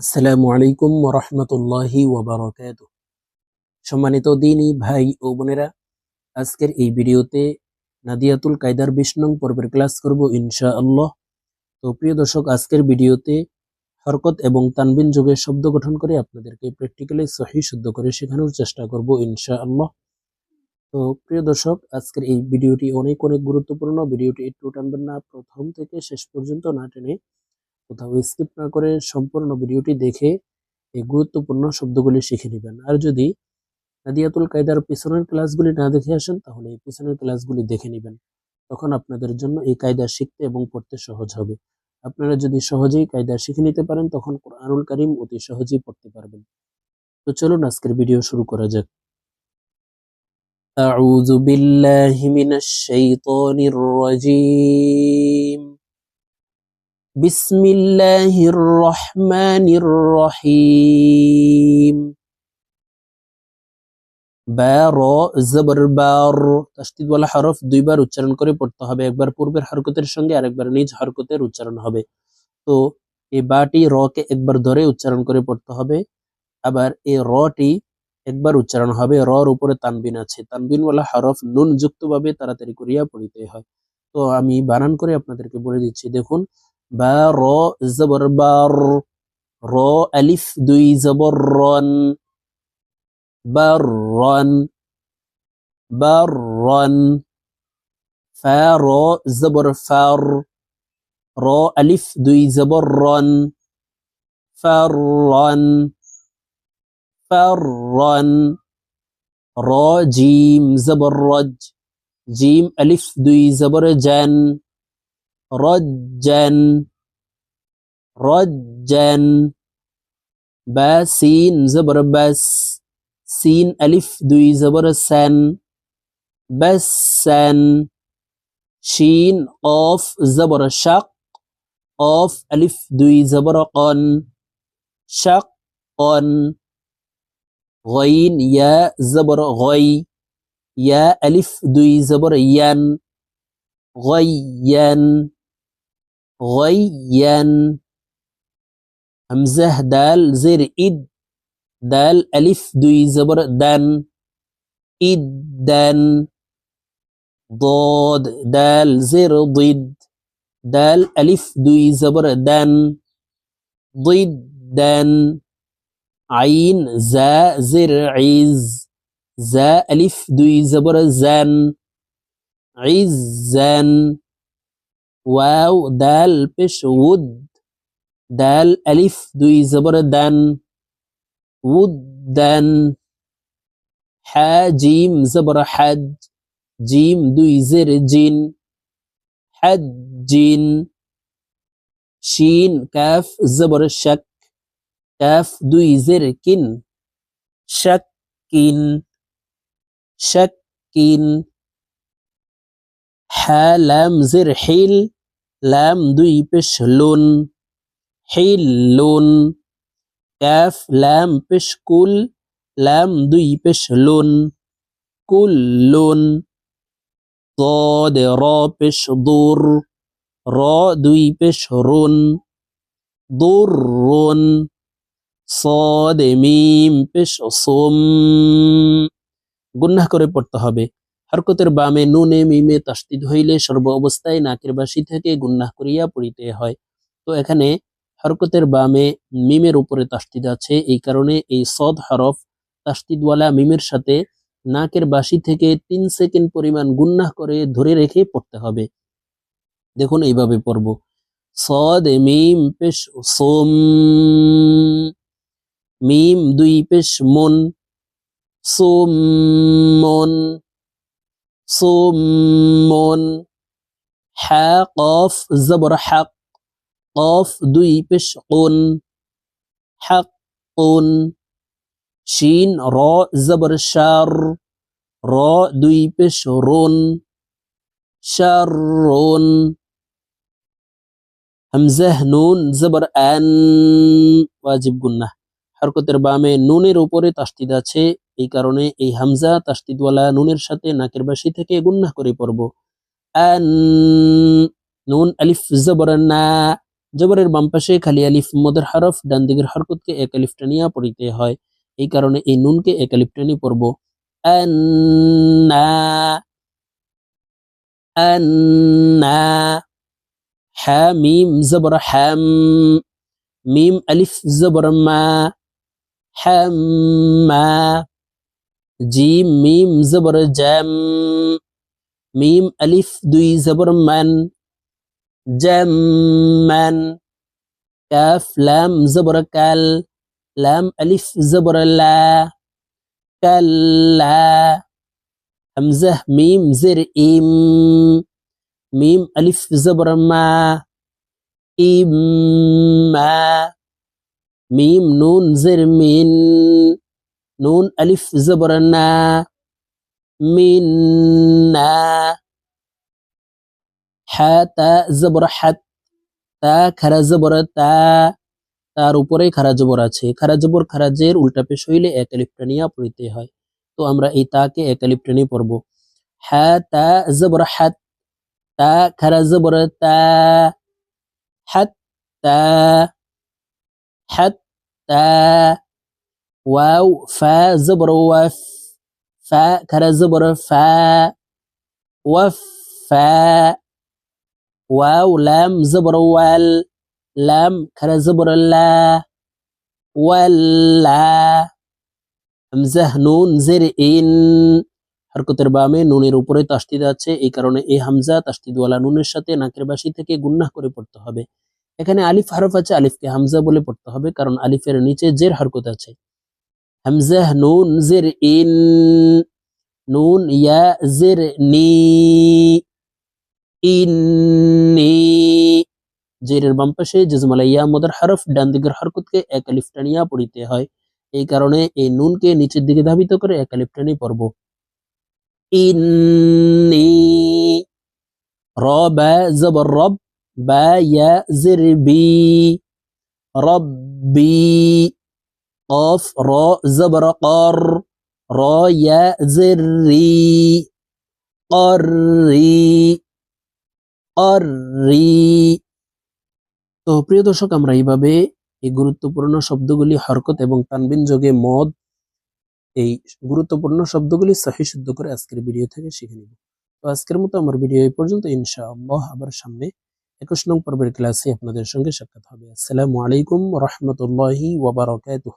আসসালামু আলাইকুম রহমতুল্লাহি ওবরাকাত সম্মানিত দিনী ভাই ও বোনেরা, আজকের এই ভিডিওতে নাদিয়াতুল কায়দার নং পর্বের ক্লাস করব ইনশা আল্লাহ তো প্রিয় দর্শক, আজকের ভিডিওতে হরকত এবং তানবিন যোগের শব্দ গঠন করে আপনাদেরকে প্র্যাকটিক্যালি সহি শুদ্ধ করে শেখানোর চেষ্টা করব ইনশা আল্লাহ তো প্রিয় দর্শক, আজকের এই ভিডিওটি অনেক অনেক গুরুত্বপূর্ণ। ভিডিওটি একটু টানবেন না, প্রথম থেকে শেষ পর্যন্ত না টেনে কোথাও স্কিপ না করে সম্পূর্ণ ভিডিওটি দেখে এই গুরুত্বপূর্ণ শব্দগুলি শিখে নেবেন আর যদি নাদিয়াতুল কায়দার পিছনের ক্লাসগুলি না দেখে আসেন তাহলে এই পিছনের ক্লাসগুলি দেখে নেবেন তখন আপনাদের জন্য এই কায়দা শিখতে এবং পড়তে সহজ হবে আপনারা যদি সহজেই কায়দা শিখে নিতে পারেন তখন কোরআনুল কারিম অতি সহজেই পড়তে পারবেন তো চলুন আজকের ভিডিও শুরু করা যাক أعوذ بالله من الشيطان الرجيم বিসমিল্লাহির রহমানির রহিম বার, জবর, বার ওয়ালা হরফ দুইবার উচ্চারণ করে পড়তে হবে। একবার পূর্বের হরকতের সঙ্গে আরেকবার নিজ হরকতের উচ্চারণ হবে। তো এই বাটি র কে একবার ধরে উচ্চারণ করে পড়তে হবে। আবার এই রটি একবার উচ্চারণ হবে। রর উপরে তানবিন আছে। তানবিনওয়ালা হরফ নুন যুক্তভাবে তাড়াতাড়ি করিয়া পড়িতে হয়। তো আমি বানান করে আপনাদেরকে বলে দিচ্ছি। দেখুন বা র জবর বার র আলিফ দুই জবর রন برا برا فار زبر فار را ألف دوي زبر رن فرن فرن را جيم زبر رج جيم ألف دوي زبر رجا رجا با سين زبر بس. سين ألف دوي زبر سن. بسن. شين قاف زبر شق. قاف ألف دوي زبر قن. شق قن غين يا زبر غي. يا ألف دوي زبر ين. غين. غيا همزة دال زير إد دال ألف دوي زبر دان. إدن ضاد دال زر ضد دال ألف دوي زبر دان. ضدا عين زا زر عز زا ألف دوي زبر زان. عزا واو دال بش ود. دال ألف دو إزبر دان. وود دان. حا جيم زبر حد. جيم دو إزر جين. حد جين. شين كاف زبر شك. كاف دو إزر كين شك كين شك كين, شك كين شكين حا لام زر حيل لام دوي بش لون حلون কাফ লাম পেশ কুল লাম দুই পেশ লুন কুল্লুন ضاد را পেশ দূর র দুই পেশ রুন দুরুন صاد মিম পেশ সোম গুন্নাহ করে পড়তে হবে হরকতের বামে নুনে মিমে তাসদিদ হইলে সর্ব অবস্থায় নাকের বাসি থেকে গুন্নাহ করিয়া পড়িতে হয়। তো এখানে হরকতের বামে মিমের উপরে তাস্তিদ আছে। এই কারণে এই সদ হরফ তাস্তিদওয়ালা মিমের সাথে নাকের বাসি থেকে তিন সেকেন্ড পরিমাণ গুন্নাহ করে ধরে রেখে পড়তে হবে। দেখুন, এইভাবে পড়ব। সদ মিম পেশ সোম, মিম দুই পেশ মন, সোম মন সুমন। হ্যাঁ জবর হাক কফ দুই পেশ কোন হাক হ্যাঁ, কোন। শিন, র, জবর শার। র দুই পেশ রোন শারোন হামজাহ নুন, জবর আন ওয়াজিব গুন্না। হরকতের বামে নুনের উপরে তাসদিদ আছে। এই কারণে এই হামজা তাসদিদওয়ালা নুনের সাথে নাকের বাসি থেকে গুন্নাহ করে পড়ব। নুন আলিফ জবর না। জবরের বাম পাশে খালি আলিফ মদের হরফ, ডান দিকের হরকতকে এক আলিফ টানিয়া পড়িতে হয়। এই কারণে এই নুনকে এক আলিফ টানি পড়ব। আন্না আন্না হা মিম জবর হ্যাম। মিম আলিফ জবর মা। হ্যাম্মা জিম মিম জবর জ্যাম মিম আলিফ দুই জবর মান জ্যাম্মান কাফ লাম জবর কাল লাম আলিফ জবর লা কাল্লা হামজা মিম জের ইম মিম আলিফ জবর মা ইম্মা মিম নুন জের মিন, নুন আলিফ জবর না মিন্না, হা তা জবর হাত, তা খারা জবর তা, তার উপরে খারা জবর আছে। খারা জবর খারাজের উল্টা পেশ হইলে এক আলিফ টানিয়া পড়িতে হয়। তো আমরা এই তাকে এক আলিফ টানি পড়ব। হা তা জবর হাত, তা খারা জবর তা, হাত তা, হাত তা ওয়াও ফা জবর ওয়াফ ফা খারা জবর ফা ওয়াফ ফা واو لام زبر وال لام খারা জবর লা ওয়াল্লা হামজাহ নুন জের ইন হরকতের বামে নুনের উপরে তাসদিদ আছে এই কারণে এই হামজা তাসদিদওয়ালা নুনের সাথে নাকের বাসি থেকে গুন্নাহ করে পড়তে হবে এখানে আলিফ হরফ আছে, আলিফকে হামজা বলে পড়তে হবে, কারণ আলিফের নিচে জের হরকত আছে। হামজাহ নুন, জের, ইন, নুন, ইয়া, জের, নি ইন্নি জেরের বাম পাশে জেজমালা ইয়া মদার হরফ, ডান দিকের হরকতকে এক আলিফ টানিয়া পড়িতে হয়। এই কারণে এই নুনকে নিচের দিকে ধাবিত করে এক আলিফ টানি পড়ব। ইন্নি রবা, জবর রব বা ইয়া জের বি রব্বি قاف را زبر قر را يا زري قري قري তো প্রিয় দর্শক আমরা এইভাবে এই গুরুত্বপূর্ণ শব্দগুলি হরকত এবং তানবিন যোগে মদ এই গুরুত্বপূর্ণ শব্দগুলি সহি শুদ্ধ করে আজকের ভিডিও থেকে শিখে নিব তো আজকের মতো আমার ভিডিও এই পর্যন্ত ইনশাআল্লাহ আবার সামনে একুশ নং পর্বের ক্লাসে আপনাদের সঙ্গে সাক্ষাৎ হবে। আসসালামু আলাইকুম রহমতুল্লাহি ওয়াবারাকাতুহ